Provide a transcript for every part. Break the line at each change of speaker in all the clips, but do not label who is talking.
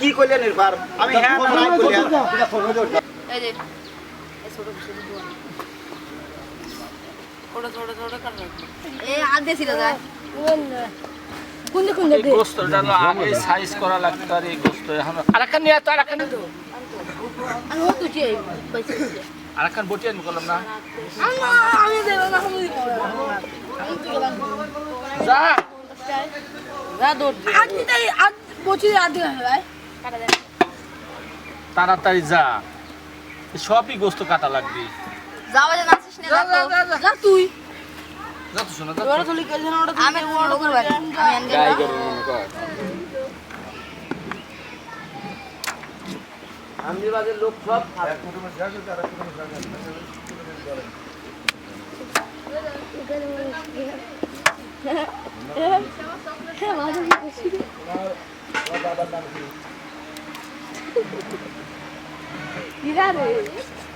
কি করলেন এরবার আমি হ্যাঁ
এই ছোট ছোট কাটা এ দিয়ে ছিল যায় কোন কোন
এই গোস্তটা হলো আগে সাইজ করা লাগতো আর এই গোস্ত এখন আরেকখান নিয়ে তো আরেকখান।
আমি ও পয়সা দিছে
আরেকখান বটিয়ে আমি করলাম না
আমি দেব না। আমি
যা।
যা দৌড় আজ তাই আজ বছর আজ ভাই
তাড়াতাড়ি যা। সবই গোস্ত কাটা লাগবে।
যাওয়া যে নাচিস না যা। যা তুই।
যা তো শোনা যা
ওরা চলি গেছে না ওটা আমি বড় করব। আমি
গাই গরু
আমি বাজে লোক সব
আরে লোরা পাচ্ছে আগে আগে যা যা এবারে বাইরে চলা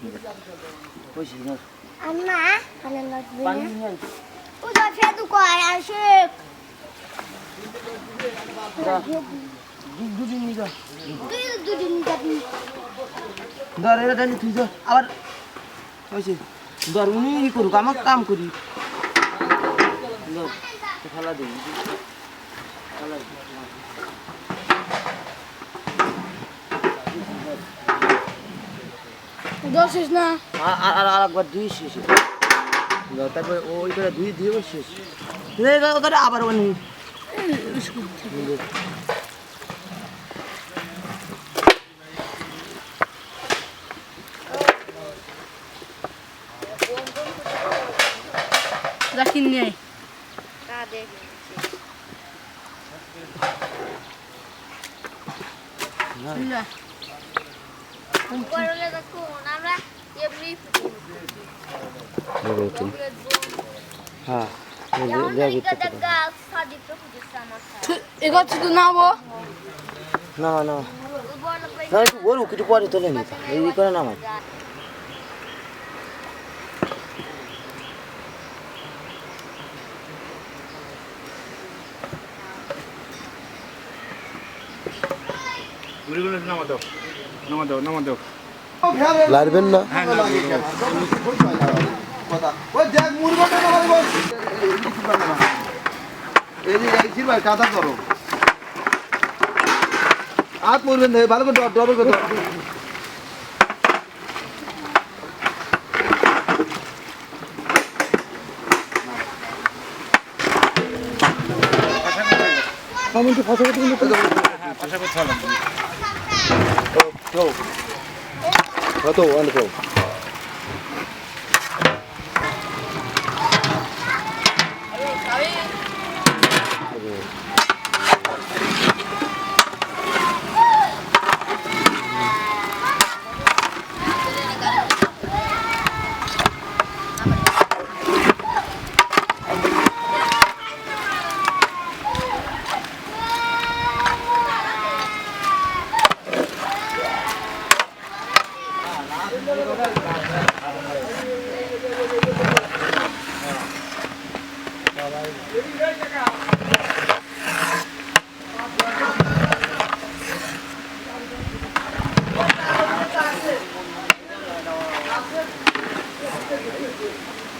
হয় আমার মার ভালো করে দাও
Anna, Anna Latvia. Udah saya tuh kok asyik.
দুদিন নিগা
Tuh itu di tadi.
ধর এটা টানি তুই ধর আবার ধর উনি ই করুক আমার কাম করি ধর ফেলা দিন
দোষিস না।
আর আর আর একবার দুই শেষ তারপরে ওই করে দুই দিয়ে ওই শেষ। ওদের আবার মানে
না
Kalau lihat aku, nama dia beli.
হ্যাঁ
Yang dari kadaga sadi tuh di sama saya.
এগো শুধু নাবো
না না
Ubah lebih.
না একটু বলুক একটু পরে তোলে নি
কাদা করো হাত পড়বেন ভালো করে ডবল করে
Go, go. Готово, Андрей.